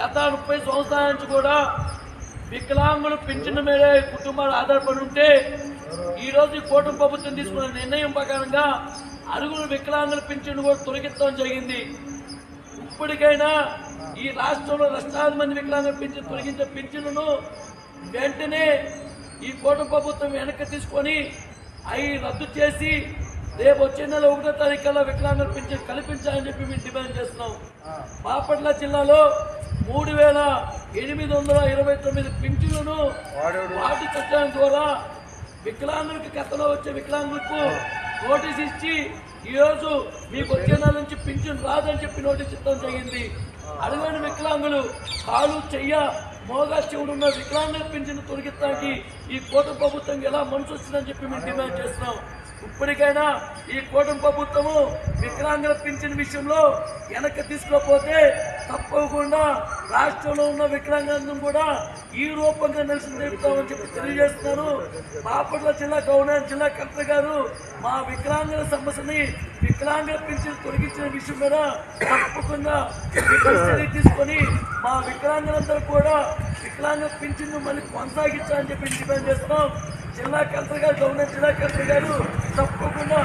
గత ముప్పై సంవత్సరాల నుంచి కూడా వికలాంగులు పింఛన్ మీదే కుటుంబాలు ఆధారపడి ఉంటే ఈరోజు రోజు కూటమి ప్రభుత్వం తీసుకున్న నిర్ణయం ప్రకారంగా అరుగులు వికలాంగుల పింఛన్ కూడా తొలగించడం జరిగింది. ఇప్పటికైనా ఈ రాష్ట్రంలో లక్షలాది మంది వికలాంగుల పింఛన్ తొలగించే పింఛన్ను వెంటనే ఈ కూటమి ప్రభుత్వం వెనక్కి తీసుకొని అవి రద్దు చేసి రేపు వచ్చే నెల ఒకటో తారీఖు కల్లా వికలాంగుల పింఛన్ కల్పించాలని చెప్పి మేము డిమాండ్ చేస్తున్నాం. బాపట్ల జిల్లాలో మూడు వేల ఎనిమిది వందల ఇరవై తొమ్మిది పింఛన్లను వాటి చట్టం ద్వారా వికలాంగులకు గతంలో వచ్చే వికలాంగులకు నోటీస్ ఇచ్చి ఈ రోజు మీకు వచ్చే నెల నుంచి పింఛన్ రాదని చెప్పి నోటీస్ ఇవ్వడం జరిగింది. అడగని వికలాంగులు కాలు చెయ్య మోగా చెవుడు ఉన్న వికలాంగుల పింఛన్ తొలగించడానికి ఈ కూటమి ప్రభుత్వం ఎలా మనసు వచ్చిందని చెప్పి మేము డిమాండ్ చేస్తున్నాం. ఇప్పటికైనా ఈ కూటమి ప్రభుత్వము వికలాంగుల పింఛన్ విషయంలో వెనక్కి తీసుకోకపోతే తప్పకుండా రాష్ట్రంలో ఉన్న వికలాంగులను కూడా ఈ రూపంగా నిరసన తెలుపుతామని చెప్పి తెలియజేస్తున్నారు. బాపట్ల జిల్లా గవర్నర్ జిల్లా కలెక్టర్ గారు మా వికలాంగుల సమస్యని వికలాంగుల పింఛన్ తొలగించిన విషయం మీద తప్పకుండా చర్య తీసుకొని మా వికలాంగులందరూ కూడా వికలాంగుల పింఛన్ మళ్ళీ కొనసాగించాలని చెప్పి డిమాండ్ చేస్తున్నాం. జిల్లా కలెక్టర్ గారు గవర్నర్ జిల్లా కలెక్టర్ గారు తప్పకుండా